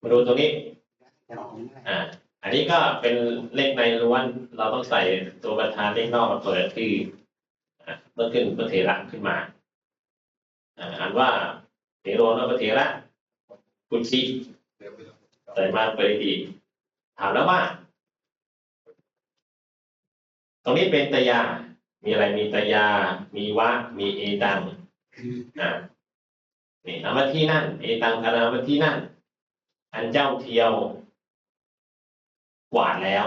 มาดูตรงนี้ อ่า อันนี้ก็เป็นเลขในล้วน เราต้องใส่ตัวประธานเลขนอกมาเปิดคืออะเมื่อขึ้นพระเถระขึ้นมาอ่าอ่านว่าเทโรนพระเถระกุชิใส่มาเปิดดีถามแล้วว่า ตรงนี้เป็นตยา มีอะไรมีตยา มีวะ มีเอตัง อ่านี่เอามาที่นั่น เอตังคารามาที่นั่น อันเจ้าเทียวกวาดแล้ว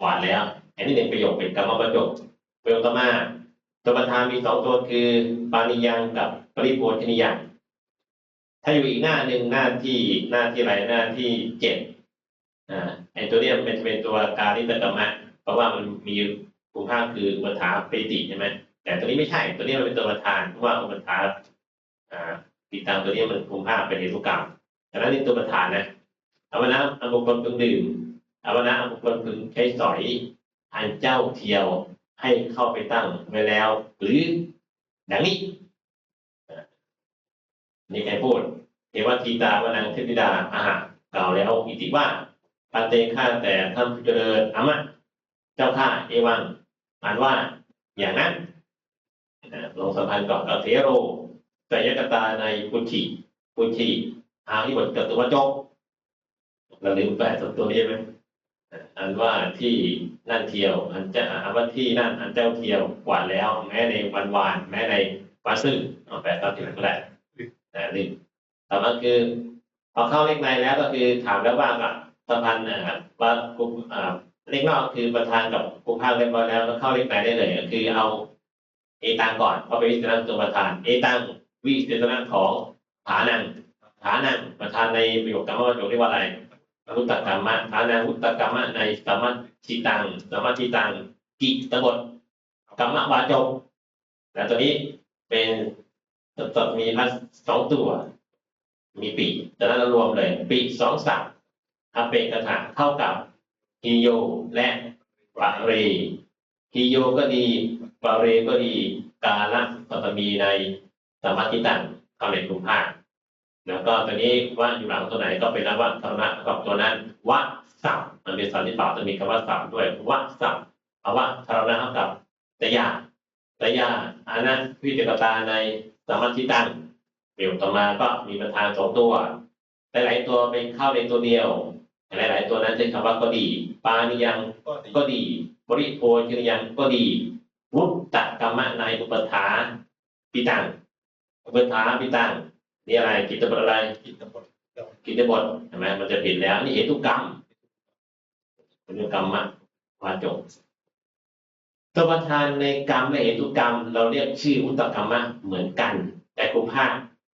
กวาดแล้ว อันนี้เป็นประโยคเป็นกรรมประโยคประโยคต่อมาตัวประธานมีสองตัวคือปานิยังกับปริโภชนิยังถ้าอยู่อีกหน้าหนึ่งหน้าที่หน้าที่อะไรหน้าที่เจ็ดอ่าไอตัวเนี้ยมันเป็นเป็นตัวการนิตกรรมะเพราะว่ามันมีคุณภาพคืออุปถาปิติใช่ไหมแต่ตัวนี้ไม่ใช่ตัวนี้มันเป็นตัวประธานเพราะว่าอุปถาอ่าปีตังตัวนี้มันคุณภาพเป็นเหตุกรรม ดังนั้นนี่ตัวประธานนะอามานะเอาบุคคลพึงดื่มอามานะเอาบุคคลพึงใช้สอยอันเจ้าเทียวให้เข้าไปตั้งไว้แล้ว หรือดังนี้นี่ใครพูดเทวทีตาวนังเทพิดาอาหารกล่าวแล้วอิติว่าปันเตข้าแต่ท่านผู้เจริญอามะเจ้าข้าเอวังอ่านว่าอย่างนั้นลงสัมพันธ์กับเอาเทโรไสยกตาในปุชิปุชิ อางที่บทจตุวจกเราลืมแปลตัวนี้ไหมอันว่าที่นั่นเที่ยว อันจะอันว่าที่นั่นอันเจ้าเที่ยวกว่าแล้ว แม้ในวันวาน แม้ในวันซึ่งเอาแปลตามที่มันก็ได้แต่ลืมต่อมาคือพอเข้าเลขในแล้วก็คือถามแล้วว่ากับสัมพันธ์อ่าว่ากลุ่มอ่าเลขนอกคือประธานกับกลุ่มภาคเรียบร้อยแล้วแล้วเข้าเลขในได้เลยก็คือเอาเอตังก่อนเพราะเป็นวิจารณตัวประธานเอตังวิจารณของฐานัง ฐานังประธานในประโยคกรรมว่าโยคเรียกว่าอะไรรุตตกรรมะฐานังรุตตกรรมะในสมมัชิตังสมมัชิตังกิตบทกรรมวาจกแล้วตัวนี้เป็นตดมีพัสสองตัว มีปีแต่นั้นเรารวมเลยปีสองสับอเปกถาเท่ากับฮิโยและปะเรฮิโยก็ดีปะเรก็ดีกาละปัตมีในสมาติตังคำเรียนกลุ่มภาค แล้วก็ตัวนี้ว่าอยู่หลังตัวไหนก็เป็นแล้วว่าธรรมะกับตัวนั้นวะสับมันเป็นสันนิบาตจะมีคำว่าสับด้วยวะสับเอาว่าธรรมะเท่ากับตยาตยาอานะวิจกตาในสมมาติตังเดี๋ยวต่อมาก็มีประธานสองตัวหลายๆตัวเป็นเข้าในตัวเดียวหลายๆตัวนั้นใช้คำว่าก็ดี ปานิยังก็ดี บริโภชนิยังก็ดี วุตตกรรมะในอุปถาปิตังอุปถาปิตัง นี่อะไรกิตบทอะไรกิตบทกิตตบทใช่ไหมมันจะผิดแล้ว นี่เหตุกรรมเป็นกรรมะวาจกตัวประธานในกรรมและเหตุกรรม เราเรียกชื่ออุตตกรรมะเหมือนกัน แต่กลุ่มภาค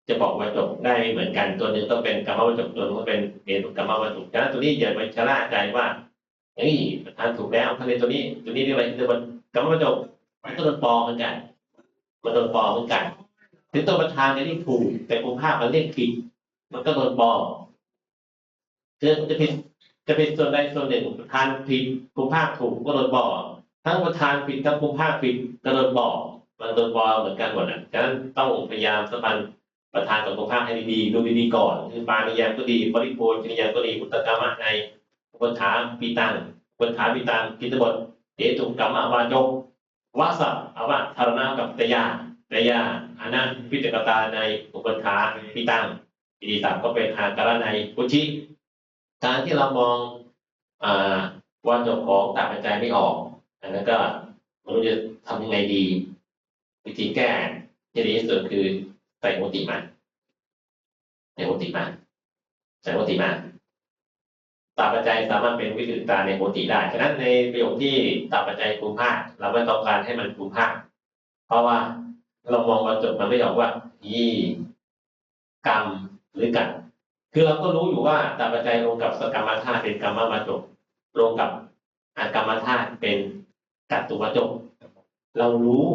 จะบอกวาจกได้ไม่เหมือนกัน ตัวหนึ่งต้องเป็นกรรมวาจกตัวนึงก็เป็นเหตุกรรมวาจกฉะนั้นตัวนี้อย่าไปชะล่าใจว่าเฮ้ยประธานถูกแล้วถ้าเป็นตัวนี้ ตัวนี้เรียกอะไรตัวกรรมวาจกมันก็โดนปอเหมือนกันมันโดนปอเหมือนกัน ถึงตัวประธานเนี่ยที่ถูก แต่กลุ่มภาพมันเรียกผิดมันก็โดนปอกคือจะผิดจะเป็นส่วนใดส่วนหนึ่งประธานผิดกลุ่มภาพถูกก็โดนปอกทั้งประธานผิดทั้งกลุ่มภาพผิดก็โดนปอมันโดนปอเหมือนกันหมดอะฉะนั้นต้องพยายามสัมพันธ์ประธานกับสุขภาพให้ดีๆดูดีๆก่อนคือปานิยามก็ดีบริโภคชนิยามก็ดีอุตตกรรมในอุปถาปีตังอุปถาปีตังกิตบทเหตุกรรมะวาจกวาสะอาวะธารณะกับตยาตยา อานะพิจกตาในอุปถาปีตังอิติศัพท์ก็เป็นอาการในพุชิการที่เรามองอ่าจกของต่างใจจัยไม่ออกอันนั้นก็ไม่รู้จะทำยังไงดีวิธีแก้ที่ดีที่สุดคือใส่โมติมาใส่โมติมาใส่โมติมาตาปัจจัยสามารถเป็นวิธีตาในโมติได้ฉะนั้นในประโยคที่ตาปัจจัยกลุ่มภาคเราไม่ต้องการให้มันกลุ่มภาคเพราะว่า เรามองมาจบมันไม่ออกว่ายีกรรมหรือกันคือเราก็รู้อยู่ว่าตาปัจจัยลงกับสกรรมธาตุเป็นกรรมมาจบลงกับอากรรมธาตุเป็นกัตตุวจบเรารู้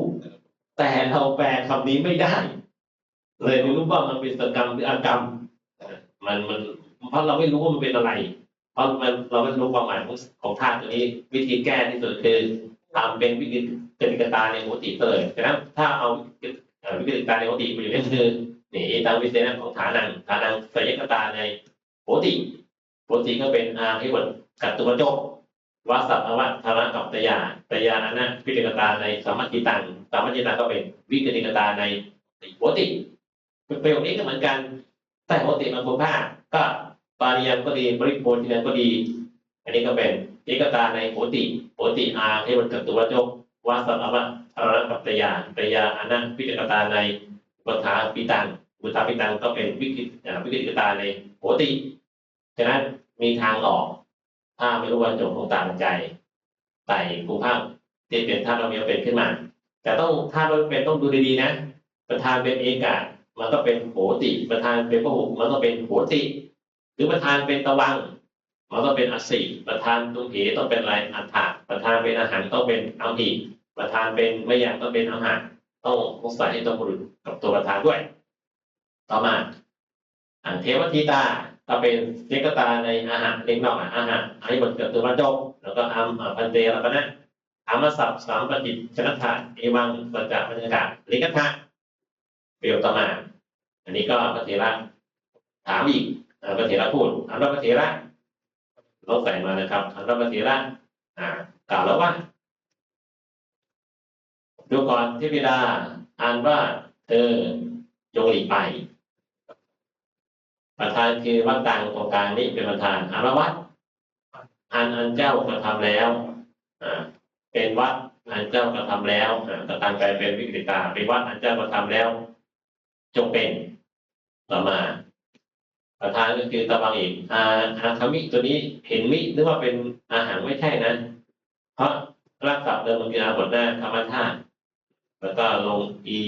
แต่เราแปลคำนี้ไม่ได้ เลยไม่รู้ว่ามันเป็นสกรรมหรืออากรรม มันมันเพราะเราไม่รู้ว่ามันเป็นอะไร เพราะมันเราไม่รู้ความหมายของของธาตุตัวนี้ วิธีแก้ที่สุดคือ ทำเป็นวิธีกติกตาในโหติเลยฉะนั้นถ้าเอาวิธีกติการในโหติไปอยู่ในคือนี่ตามวิเศษของฐานังฐานังสยกตาในโหติโหติก็เป็นอาที่บทกัตตุวจกวาสัพอวัทระกับตยาตยานนะวิกฤตตาในสมมัติตังสมมัติตังก็เป็นวิกฤตตาในโหติประโยคนี้ก็เหมือนกันแต่โหติมันคุณภาพก็ปาริยันก็ดีบริโภคที่นั้นก็ดี อันนี้ก็เป็นวิกตตาในโหติโหติอาที่บทกัตตุวโจกวาสัพอวัทระกัตยาตยาอนะวิกฤตตาในวัฏฐาปิตังวัฏฐาปิตังก็เป็นวิกฤตอ่าวิกฤตตาในโหติฉะนั้นมีทางออก ถ้าไม่รู้ว่าจบของต่างใจไต่ภูภาคที่เป็นธาตุเรามีเป็นขึ้นมา แต่ต้องถ้าเราเป็นต้องดูดีๆนะ ประธานเป็นเอกามันก็เป็นโหติ ประธานเป็นพระหุมันก็เป็นโหติ หรือประธานเป็นตะวัง มันก็เป็นอสีประธานตุงเหต้องเป็นอะไรอัฏฐะประธานเป็นอาหารต้องเป็นอัมหีประธานเป็นไม่อยากต้องเป็นอาหารต้องต้องใส่ให้ตัวบุรุษกับตัวประธานด้วย ต่อมาอันเทวทิตาก็เป็นเจกตาในอาหารเล็กนอกอาหารอันนี้บทเกิดตัววันจบแล้วก็อัมพันเตแล้วก็นะธรรมศัพท์สามปฏิชนะธาเอวังสัจจะบรรยากาศลิกทะประโยคต่อมา อันนี้ก็พระเถระถามอีกพระเถระพูดอันว่าพระเถระ เราใส่มานะครับอันว่าพระเถระอ่ากล่าวแล้วว่าดูก่อนเทพิดาอ่านว่า เธอจงหลีกไป ประธานคือวัดต่างตรงกลางนี่เป็นประธานอารวัตอันอันเจ้ากระทำแล้วอ่าเป็นวัดอันเจ้ากระทำแล้วอ่ากระทำกลายเป็นวิกฤตาเป็นวัดอันเจ้ากระทำแล้ว จงเป็นต่อมา ประธานก็คือตะวังอีกอาอาคามิตัวนี้เห็นมินึกว่าเป็นอาหารไม่ใช่นะ เพราะรักษาเดิมมันคืออาบทหน้าธรรมธาตุแล้วก็ลงอี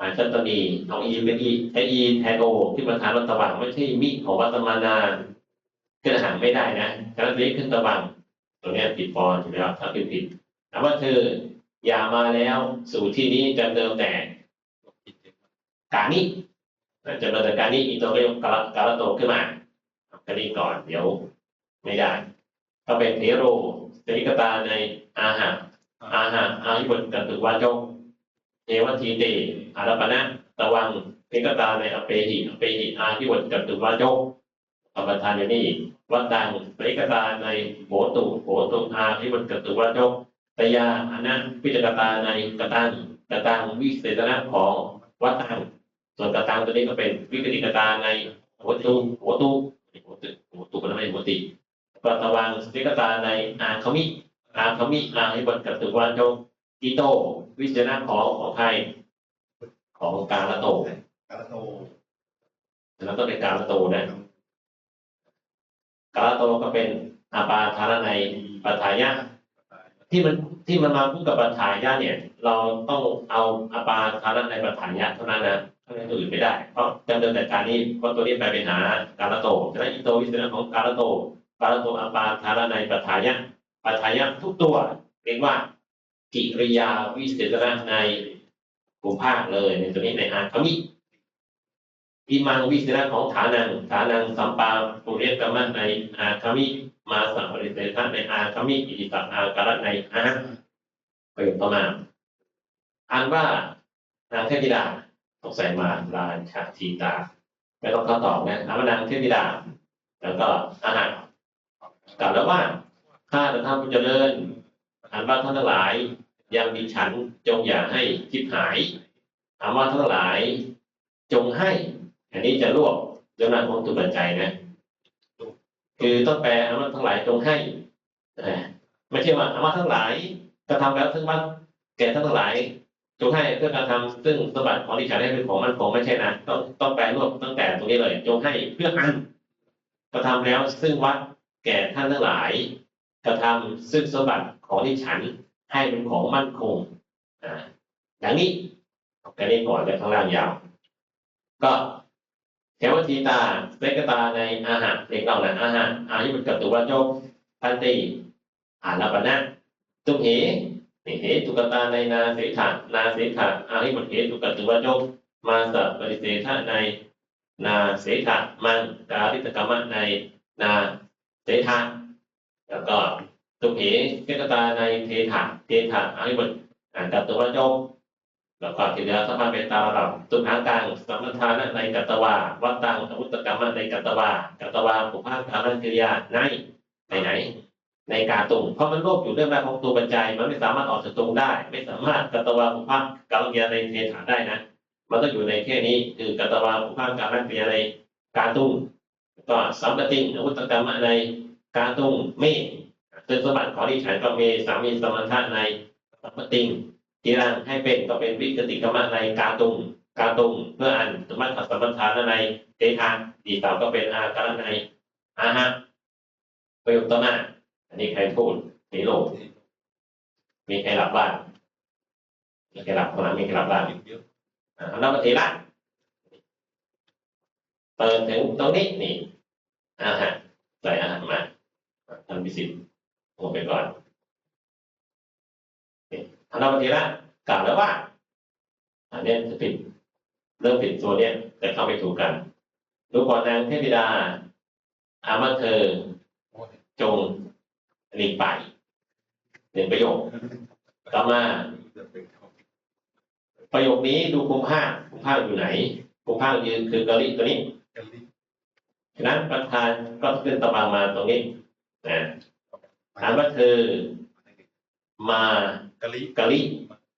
อาชัตตนีเอาอีเป็นอีใช้อีแทนโอที่ประธานวัตะวังไม่ใช่มิของวัตมานาขึ้นอาหารไม่ได้นะการเรียกขึ้นตะวังตัวเนี้ผิดปอนใช่ไหมครับถ้าผิดผิดถามว่าเธออย่ามาแล้วสู่ที่นี้จะเดิมแต่การนี้ จะมแต่การนี้อีตัวก็ยกกาลโตขึ้นมาการนี้ก่อนเดี๋ยว ไม่ได้ ก็เป็นเทโรสนิกตาในอาหารอาหารอายุบนกันตุวาจงเทวทีเตอารปนะตะวังเทกตาในอเปหิอเปหิอาที่วัดจัตุวาโจอัปทานอยู่นี่วัดดังเทกตาในโหตุโหตุอาที่วัดจัตุวาโจตยาอนะพิจกตาในกตังกตังวิเศษณะของวัดตัง ส่วนกตังตัวนี้ก็เป็นวิปติกตาในโหตุโหตุโหตุโหตุก็ไม่ใช่โหติปัตวังเทกตาในอาคมิอาคมิอาที่วัดจัตุวาโจอีโตวิจารณของของใครของกาลโตกาลโตแล้วก็เป็นกาลโตนะกาลโตก็เป็นอาปาธารในปัฏฐายะที่มันที่มันมาคู่กับปัฏฐายะเนี่ย เราต้องเอาอาปาธารในปัฏฐายะเท่านั้นนะ เท่านั้นอื่นไม่ได้เพราะจำเดิมแต่การนี้เพราะตัวนี้แปลเป็นหากาลโตฉะนั้นอีโตวิจารณของกาลโตกาลโตอาปาธารในปัฏฐายะปัฏฐายะทุกตัวเรียกว่ากิริยาวิเศษณะในกลุ่มภาคเลยในตัวนี้ในอาคามิอิมังวิเศษณะของฐานังฐานังสัมปาปุเรกรรมะในอาคามิมาสัมปริเศษณะในอาคามิอิติสัอาการะในอาประโยคต่อมาอ่านว่านางเทพธิดา ตกใส่มาลานชาทีตาไม่ต้องเข้าตอบนะถามว่านางเทพธิดา แล้วก็อาหารกล่าวแล้วว่าข้าจะทำผู้เจริญอันว่าท่านทั้งหลาย ยังดิฉันจงอย่าให้คิดหายถามว่าท่านทั้งหลายจงให้ อันนี้จะรวบเรื่องราของตุปัจจัยนะคือต้องแปลอันว่าทั้งหลายจงให้ไม่ใช่ว่าอันว่าทั้งหลายกระทำแล้วซึ่งว่าแก่ท่านทั้งหลาย จงให้เพื่อการทำซึ่งสมบัติของดิฉันให้เป็นของมันคงไม่ใช่นะต้องต้องแปลรวบตั้งแต่ตรงนี้เลย จงให้เพื่ออันกระทำแล้วซึ่งวัดแก่ท่านทั้งหลาย กระทำซึ่งสมบัติของดิฉันให้เป็นของมั่นคงอ่าอย่างนี้แค่นี้ก่อนแล้วข้างล่างยาว ก็เทวทีตาเสกตาในอาหารเด็กเราแหละอาหารอายุมันกับตัวโจกพันตีอ่านล้วปะนะตุเหี้ เหตุกตาในนาเสถานาเสถาอายุมันเหตุกตัวโจกมาสัปริเสธาในนาเสถามันดาริตกรรมะในนาเสถาแล้วก็ตุเหเกตตาในเทถะเทถะอายุบทอ่านกับตัวโจกแล้วก็ทีเหลือสมาเป็นตามระดับตุนหากลางสัมปทานะในกัตตวาวัตตังอวุตกรรมะในกัตตวากัตตวาปุพพากรรมกิริยาในในไหน ในกาตุงเพราะมันโลกอยู่เรื่องราวของตัวปัจจัย มันไม่สามารถออกจากตรงได้ ไม่สามารถกัตวาปุพพากรรมกิริยาในเทฐานได้นะ มันต้องอยู่ในแค่นี้คือกัตวาปุพพากรรมกิริยาในกาตุงก็สัมปติงอวุตกรรมะในกาตุงเมฆซึ่งสมบัติของดิฉันก็มีสามีสมรรถะในสัมปติงทีรังให้เป็นก็เป็นวิกติกรรมะในกาตุงกาตุงเพื่ออันสมัติสัมปทานในเตทานดีต่อก็เป็นอาการในอาหะประโยคต่อมา อันนี้ใครพูดสีโลกมีใครหลับบ้างมีใครหลับคนนั้นมีใครหลับบ้างเยอะอ่าแล้วมาทีละเปิดถึงตรงนี้นี่อาหารใส่อาหารมาท่านพิสิทธิ์โอไปก่อนนี่เรามาทีละกล่าวแล้วว่า อันเนี้ยจะผิดเริ่มผิดตัวเนี้ยแต่เข้าไม่ถูกกันดูก่อนนางเทพธิดาอามาเธอจง ลีกไปหนึ่งประโยค ต่อมาจะเป็นเขาประโยคนี้ดูคุมภาคคุมภาคอยู่ไหนคุมภาคยืนคือกะลิตัวนี้จะรีบฉะนั้นประธานก็ขึ้นตะบางมาตรงนี้นะถามว่าเธอมากะลิกะลิ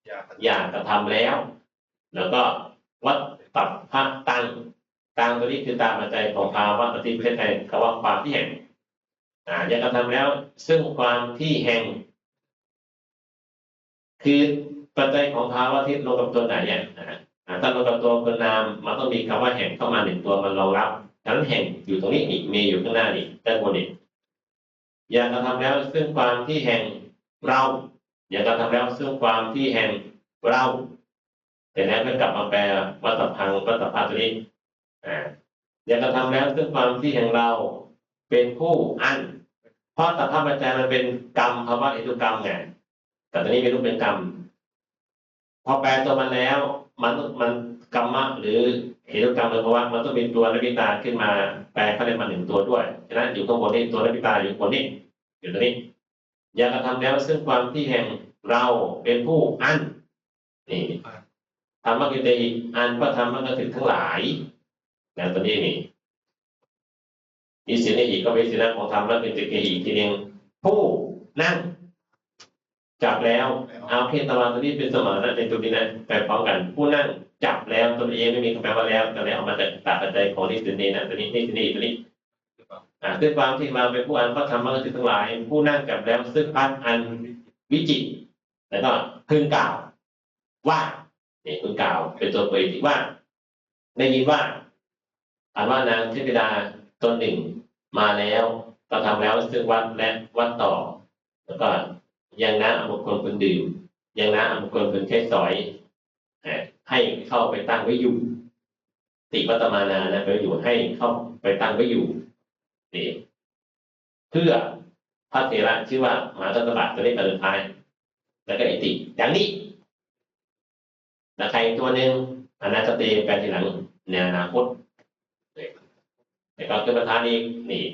ยาอยากกระทำแล้ว แล้วก็วัดตับพระตังตังตัวนี้คือตามปัจจัยของภาวะปฏิเพศไทยคำว่าความที่แห่ง อ่ายากกระทำแล้ว ซึ่งความที่แห่ง คือปัจจัยของภาวะที่ลงกับตัวไหนเนี่ยนะฮะอ่าถ้าลงกับตัวคนนามมันต้องมีคำว่าแห่งเข้ามาหนึ่งตัวมันรองรับฉะนั้นแห่งอยู่ตรงนี้อีกมีอยู่ข้างหน้านี่ด้านบนนี่อยากกระทำแล้วซึ่งความที่แห่งเราอยากกระทำแล้วซึ่งความที่แห่งเราแต่แล้วก็กลับมาแปลวัตพังวัตภาตัวนี้อ่าอยากกระทำแล้วซึ่งความที่แห่งเรา เป็นผู้อันเพราะสัพพปัจจัยมันเป็นกรรมภาวะเหตุกรรมไงแต่ตอนนี้เป็นรูปเป็นกรรม พอแปลตัวมันแล้ว มันมันกรรมะหรือเหตุกรรมหรือภาวะมันต้องมีตัวนวิตาขึ้นมาแปลเข้าในมาหนึ่งตัวด้วยฉะนั้นอยู่ข้างบนนี้ตัวนวิตาอยู่บนนี้อยู่ตรงนี้อยากกระทำแล้วซึ่งความที่แห่งเราเป็นผู้อันนี่ธรรมะกิเตหิอันพระธรรมก็ถึงทั้งหลายนะตัวนี้นี่ มีสินในอีกก็เป็นสินะของธรรมะกิเตหิอีกทีหนึงผู้นั่งจับแล้วเอาเพศตะวันตัวนี้เป็นสมานในตัวนี้นะไปพร้อมกัน ผู้นั่งจับแล้วตัวเองไม่มีคำแปลว่าแล้วแต่แล้วเอามาจากตาปัจจัยของนิสินีนะตัวนี้นิสินีตัวนี้หรือเปล่าอ่าด้วยความที่เราเป็นผู้อันพระธรรมก็คือทั้งหลาย ผู้นั่งจับแล้วซึ่งพันอันวิจิตรแล้วก็พึงกล่าว ว่าเนี่ยพึงกล่าวเป็นตัวเปรติว่า ได้ยินว่าอ่านว่านางเทพธิดาตนหนึ่ง มาแล้วก็ทำแล้วซึ่งวัดและวัดต่อ แล้วก็ยังน้าอมุคลคนดื่มยังน้าอมุคลคนใช้สอยเอ่อให้เข้าไปตั้งไว้อยู่ ติวัตมานานะไปอยู่ให้เข้าไปตั้งไว้อยู่นี่เพื่อพระเถระชื่อว่ามหาตตบะตัวนี้ตัวสุดท้าย แล้วก็ไอติอย่างนี้แล้วใครตัวหนึ่งอนาคตแปลทีหลังในอนาคต แต่ก็คือประธานนี้นี่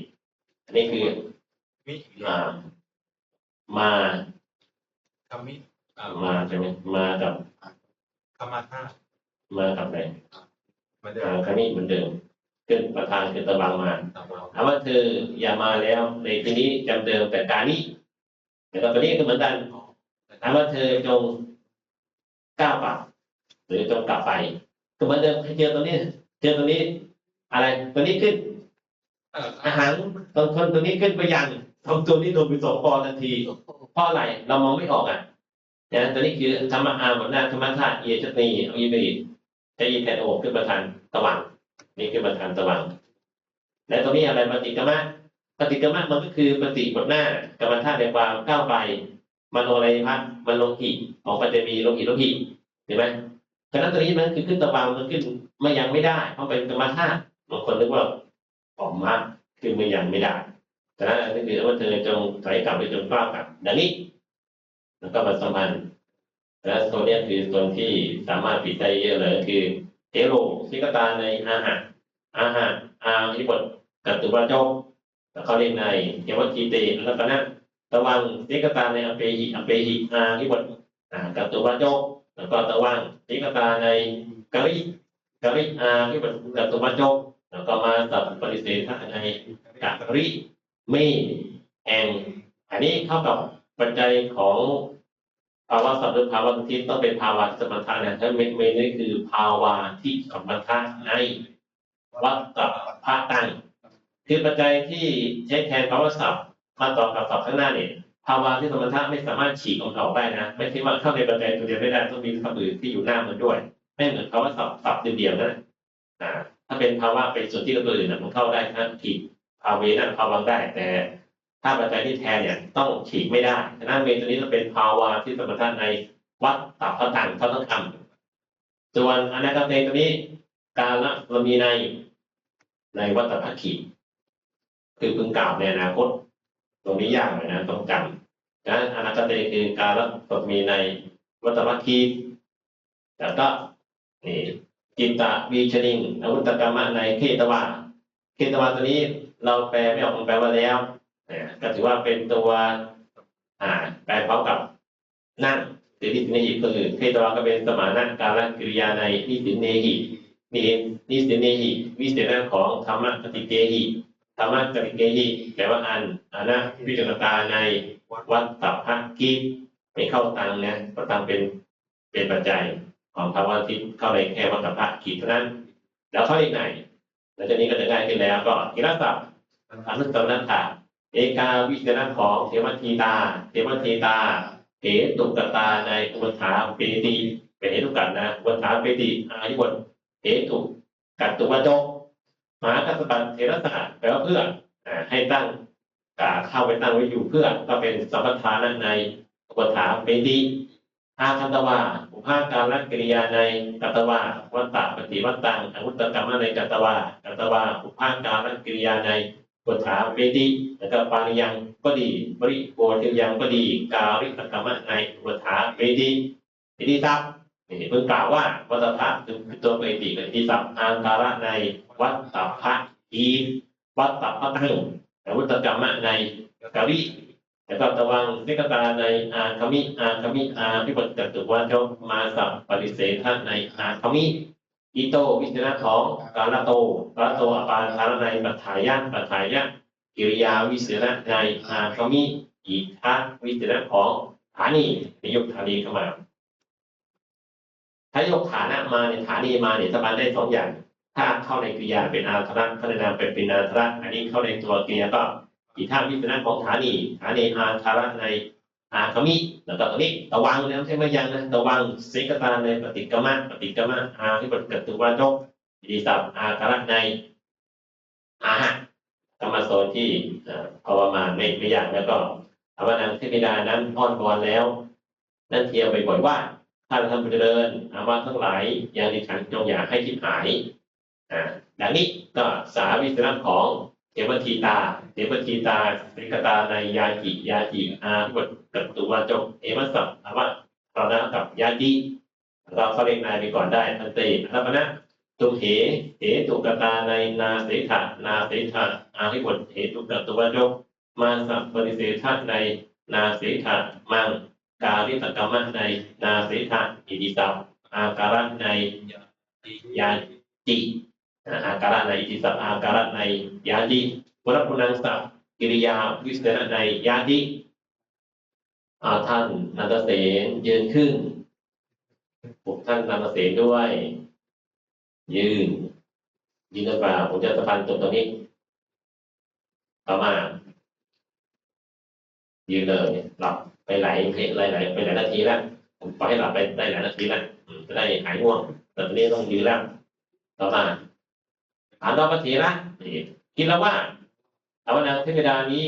อันนี้คือมิอ่ามาคามิอ่ามาใช่ไหมมากับคามาธามากับอะไรมาเดิอ่านคณิเหมือนเดิมขึ้นประธานคือตะบังมาตามเราถามว่าเธออย่ามาแล้ว ในที่นี้จำเดิมแต่การนี้แต่ก็ตัวนี้ก็เหมือนกันถามว่าเธอจงก้าวกลับหรือจงกลับไปก็เหมือนเดิมให้เจอตัวนี้เจอตัวนี้ อะไรตัวนี้ขึ้นเอาหารตอนคนตัวนี้ขึ้นไปยังทำตัวนี้โดนไปสองปอทันทีเพราะอะไรเรามองไม่ออกอะนะตัวนี้คือธรรมะอาหมดหน้าธรรมธาตุเยชนีเอาอีไปอีกใช้ยีแทนโอขึ้นประธานตะวันนี่คือประธานตะวันและตรงนี้อะไรปฏิกรรมะปฏิกรรมะมันก็คือปฏิบทหน้ากรรมธาตุในความก้าวไปมโนไรพัฒน์มโนหิของปัจจมีโลหิโลหิเห็นไหมฉะนั้นตัวนี้มันคือขึ้นตะวันมันขึ้นไม่ยังไม่ได้เพราะเป็นกรรมธาตุบางคนนึกว่า ออกมาคือมันยังไม่ได้ฉะนั้นอันนี้คือว่าเธอจงถอยกลับไปจงกล้ากลับดังนี้ แล้วก็มาสมันและตัวเนียคือตัวที่สามารถปิดได้เยอะเลยคือเทโลสิกตาในอาหารอาหารอาฮิบทกัตตุบาโจกแล้วเขาเรียกในเทวกีเตแล้วก็นะระวังสิกตาในอเปหิอเปหิอาฮิบทกัตตุบาโจกแล้วก็ตะว่างนิกตาในกะริกะริอาที่เป็นกัตตุวัจจก แล้วก็มาสับปริเสธในกะริเมแองอันนี้เท่ากับปัจจัยของภาวะสัพท์หรือภาวะทิศต้องเป็นภาวะสมถะนะถ้าเมเมนนี่คือภาวะที่สมถะในวัตตะภาตั้งคือปัจจัยที่ใช้แทนภาวะศัพมาต่อกับศัพข้างหน้าเนี่ยภาวะที่สมถะไม่สามารถฉีกออกออกได้นะ ไม่ใช่ว่าเข้าในปัจจัยตัวเดียวไม่ได้ต้องมีคำอื่นที่อยู่หน้ามันด้วย ไม่เหมือนภาวะศัพท์ศัพเดียวๆนะอ่า ถ้าเป็นภาวะเป็นส่วนที่กับตัวอื่นนะมันเข้าได้ทั้งฉีกภาเวนั่นภาวังได้ แต่ถ้าปัจจัยที่แทนเนี่ยต้องฉีกไม่ได้ฉะนั้นเวรตัวนี้จะเป็นภาวะที่สมถะในวัดตับพระตังเขาต้องทำส่วนอนาคตเตตัวนี้การละเรามีในในวัตถพัขีคือพึงกล่าวในอนาคต ตรงนี้ยากหน่อยนะต้องจำนะอนาคตเตคือการรับตดมีในวัตวัคคีแล้วก็นี่ จิตตวิชนิงอวุตกรรมะในเทตวาเทตวาตัวนี้เราแปลไม่ออกมันแปลว่าแล้วก็ถือว่าเป็นตัวอ่าแปลพร้อมกับนั่งหรือนิสิเนหิก็คือเทตวาก็เป็นสมานะการกิริยาในนิสิเนหินี่นิสิเนหิวิเศษของธรรมะปฏิเกหิธรรมะกติเกหิแปลว่าอันอันนะวิจารตาในวัดสัพพะกิไม่เข้าตังนะก็ตังเป็นเป็นปัจจัย ของภาวะที่เข้าในแค่วัดสัพะกิจเท่านั้น แล้วเข้าอีกไหนหลังจากนี้ก็จะง่ายขึ้นแล้วก็กิรศัพท์อนุสาวนัตถาเอกาวิจารณของเทวทีตาเทวทีตาเหตุกตาในอุปถาเปติเป็นเหตุกันนะอุปถาเปติอายุบทเหตุกัตตุวจกมหากัสสปะเทรศาสตร์แปลว่าเพื่อให้ตั้งกาเข้าไปตั้งไว้อยู่เพื่อก็เป็นสัมปทานในอุปถาเปติ อาคันตวาอุภาการรักิริยาในกัตตวาวัตตะปฏิวัตตังอวุตตกรรมในกัตตวากัตตวาอุภาการรักิริยาในอุถาเปติแล้วก็ปานิยังก็ดีบริโภคยังก็ดีการิตกรรมในอุถาเปติปิติทัพนี่เพิ่งกล่าวว่าวัตถะคือตัวเปติกับปิติทัพอาการะในวัตตะพะอีวัตตะพะตั้งอวุตกรรมะในกาวิ แล้วก็ตะวังนิกตาในอาคมิอาคมิอาพิปตตุวัจกมาสับปริเสธะในอาคมิอิโตวิจนะของกาลโตกาลโตอปาทารในปัฏฐายะปัฏฐายะกิริยาวิเสนะในอาคมิอิทะวิจนะของฐานีนิยกฐานีเข้ามาถ้ายกฐานะมาในฐานีมาเนี่ยสมานได้สองอย่าง ถ้าเข้าในกิริยาเป็นอาธระพัฒนาเป็นป็นาธระอันนี้เข้าในตัวกริยาก็ อีท่าวิจารณของฐานีฐานีอาธระในอาคมิแล้วก็ตรงนี้ตะวังนะไม่ใช่ไหมยังนะตะวังสิกตาในปฏิกรรมะปฏิกรรมะอาที่ปฏิกตุวาจกอิติศัพท์อาระในอาหะกรรมโซนที่อ่อพอประมาณไม่ไม่ยากแล้วก็อาวนังเทพิดานั้นอ้อนวอนแล้ว นั่นเทียมบ่อยๆว่าถ้าเราทำเจริญอามาทั้งหลายอย่างดิฉันจงอย่าให้ทิพหายอ่าดังนี้ก็สาวิสระของ เทวทีตาเทวทีตาสิกตาในยาจิยาจิอาบทกัตตุวาจกเอมัสสัพอาวะตอนนะกับยาจิเราเขาเรียกนายไปก่อนได้อันเตอัปนะตุเหเหตุกตาในนาเสถะนาเสถะอาหิบทเหตุกัตตุวาจกมาสัพปริเสธในนาเสถะมังกาลิตกรรมในนาเสถะอิติสัพอาการะในยาจิ อาการะในอิติสัพอาการะในยาติพุทธพุนังสัพกิริยาวิเศษในยาติอาท่านนันทเสนยืนขึ้นปลุกท่านนันทเสนด้วย ยืน ยืนหรือเปล่าผมจะสะพานตรงตรงนี้ต่อมายืนเลยหลับไปหลายหลายหลายไปหลายนาทีแล้วผมปล่อยให้หลับไปได้หลายนาทีแล้วจะได้หายง่วงแต่ตอนนี้ต้องยืนแล้วต่อมา ถามดาวพระเถระนี่คิดแล้วว่าอาวนังเทพดานี้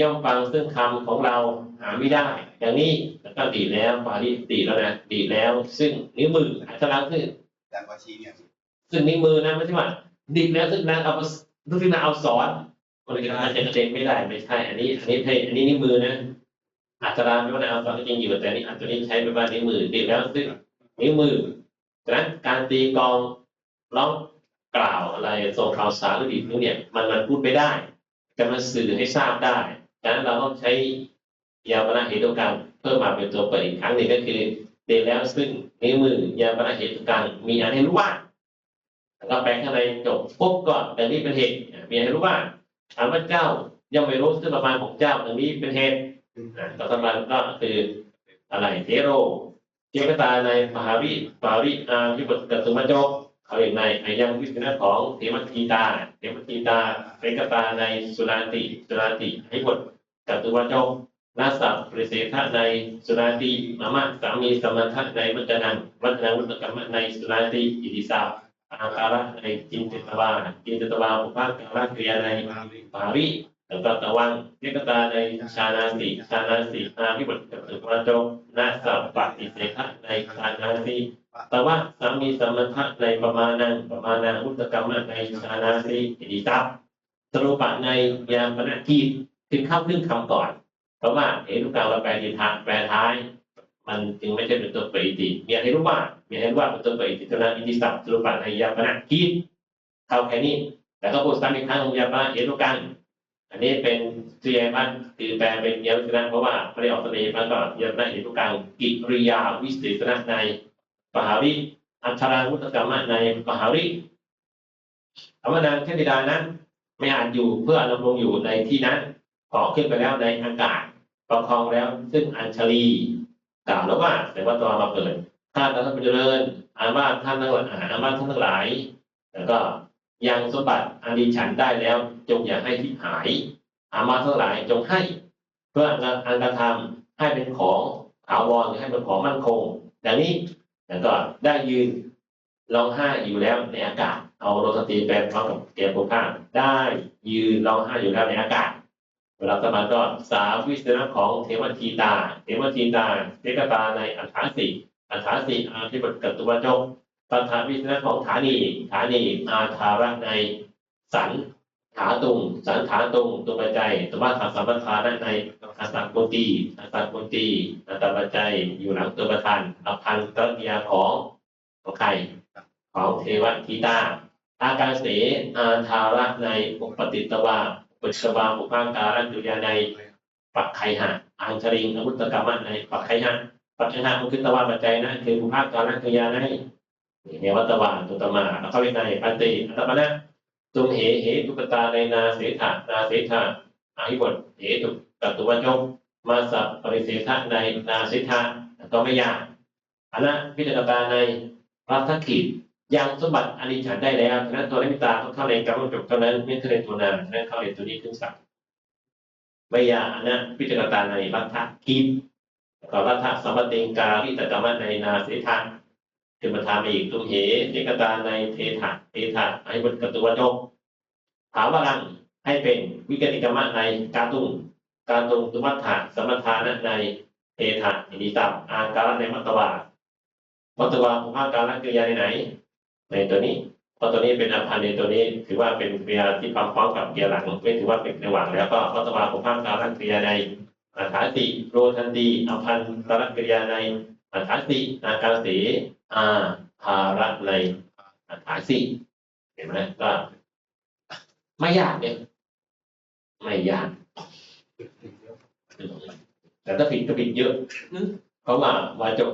ย่อมฟังซึ่งคำของเราหาไม่ได้ อย่างนี้แล้วก็ดีดแล้วปาริดีดแล้วนะดีดแล้ว ซึ่งนิ้วมืออัจฉริคือจากวาชีเนี่ยซึ่งนิ้วมือนะไม่ใช่ว่าดีดแล้วซึ่งนางเอาซึ่งนางเอาสอนมันจะอาจจะเด็นไม่ได้ไม่ใช่ อันนี้ อันนี้ใช่อันนี้นิ้วมือนะอัจฉริไม่ว่านางเอาสอนก็จริงอยู่แต่อันนี้อัจฉริใช้เป็นว่านิ้วมือดีดแล้วซึ่งนิ้วมือฉะนั้นการตีกลองร้อง กล่าวอะไรส่งข่าวสารหรือดีนู้นเนี่ยมันมันพูดไม่ได้ แต่มันสื่อให้ทราบได้ดังนั้นเราต้องใช้ยาวนะเหตุการณ์เพิ่มมาเป็นตัวเปิดอีกครั้งหนึ่งก็คือเดนแล้วซึ่งนิ้วมือยาปณะเหตุการมีอันให้รู้ว่าแล้วก็แปลข้างในจบปุ๊บก็แต่นี้เป็นเหตุมีอันให้รู้ว่าถามว่าเจ้าย่อมไม่รู้ซึ่งประมาณของเจ้าอันนี้เป็นเหตุอะก็สมาก็คืออะไรเทโรเจกตาในมหาวิปาริอาวิบตกตุมโจก เขาเรียกในอายังวิจนะของเทวทีตาเทวทีตาเป็นกตาในสุราติสุราติให้บทกตุมโจกนาสัพปริเสธะในสุราติมามะสามีสมถะในวัจนังวัจนังวัตกรรมในสุราติอิติสาอาการะในจินตตวาจินตตวาอุปาการะกริยาในปาริแล้วก็ตะวังเยกตาในชานาติชานาติอาวิบัติกับสุภาโจนาสัพปริเสธะในชานาติ แต่ว่าสามีสมถะในประมาณังประมาณังอุตกรรมในชานาติอิติสาสรุปะในยามปนกีคือเข้าครึ่งคำก่อน เพราะว่าเหตุการเราแปลทีทางแปลท้าย มันจึงไม่ใช่เป็นตัวปริติมีให้รู้ว่ามีให้รู้ว่าเป็นตัวปริติเท่านั้นอินทิสัพสรุปะในยามปนะคิดเข้าแค่นี้แต่ก็พูดซ้ำอีกครั้งของยาปนะเหตุการอันนี้เป็นสียบ้านคือแปลเป็นเยาวิจนะเพราะว่าไม่ได้ออกเสน่ห์มาก่อนยาปนะเหตุการกิริยาวิเศษณะใน ปหาวิอัชราวุตกรรมะในปหาวิธรรมดาเทวดานั้น ไม่อาจอยู่เพื่อดำรงอยู่ในที่นั้นเกาะขึ้นไปแล้วในอากาศประคองแล้ว ซึ่งอัญชลีกล่าวแล้วว่าแต่ว่าตัวมาเปิดท่านท่านเจริญอานว่าท่านทั้งหลายอานว่าท่านทั้งหลาย แล้วก็ยังสมบัติอันดีฉันได้แล้ว จงอย่าให้ทิพหาย อามาทั้งหลายจงให้ เพื่ออันกระทำให้เป็นของถาวรให้เป็นของมั่นคงดังนี้ แล้วก็ได้ยืนร้องไห้อยู่แล้วในอากาศ เอาโรตีแปลพร้อมกับเกียร์โพข้างได้ยืนร้องไห้อยู่แล้วในอากาศเวลาสมาก็สาวิสนะของเทวทีตา เทวทีตาเทกตาในอัฏฐาสีอัฏฐาสีอาธิบทกัตตุวจกตัฐาวิสนะของฐานีฐานีอาธาระในสัน ถาตุงสันถาตุงตุปัจจัยสมาถาสัมปทานในอาสังกุตีอาสังกุตีอัตตปัจจัยอยู่หลังตัวประธานอภันตริยาของของใครของเทวทีตาอาการเสอาธาระในอุปติตวาปุชบาอุปาการันตุยาในปักไคหะอังชริงอวุตกรรมในปักไคหะปักไคหะมันคือตวันปัจจัยนะคืออุปาการันตุยาในเนวัตวาตุตมาแล้วเข้าไปในปันติอัตมนะ ตุมเหเหตุกตาในนาเสถานาเสถาอาหิบทเหตุกัตตุวจกมาสัพปริเสธะในนาเสถาก็ไม่ยากอันนะพิจารณาในรัฐกิจยังสมบัติอนิจฉันได้แล้วฉะนั้นตัวนิมิตาต้องเข้าในกรรมจบเท่านั้นไม่เข้าในตัวนามฉะนั้นเข้าในตัวนี้ขึ้นสักใบยาอันนะพิจารณาในรัฐกิจก็รัฐสัมปติงกาวิตกรรมในนาเสถา คือมาทำอีกตุมเหเอกตาในเทถะเทถะให้บทกตุวจกถามว่าลังให้เป็นวิกติกรรมในกาตุงการตุงตุมัฏฐะสมัทานะในเทถะอินิตับอาการในมัตตวามัตตวาภาการกิริยาในไหน ในตัวนี้เพราะตัวนี้เป็นอภันในตัวนี้ถือว่าเป็นเกียร์ที่พร้อมกับเกียร์หลังไม่ถือว่าเป็นระหว่างแล้วก็พัตวาของภาคการักริยาในอัฏฐาติโรทันดีอภันการักริยาใน อัฏฐาสีอาการสีอาภาระในอัฏฐาสีเห็นไหมก็ไม่ยากเนี่ยไม่ยาก แต่ถ้าผิดก็ผิดเยอะ เพราะว่าวาจบ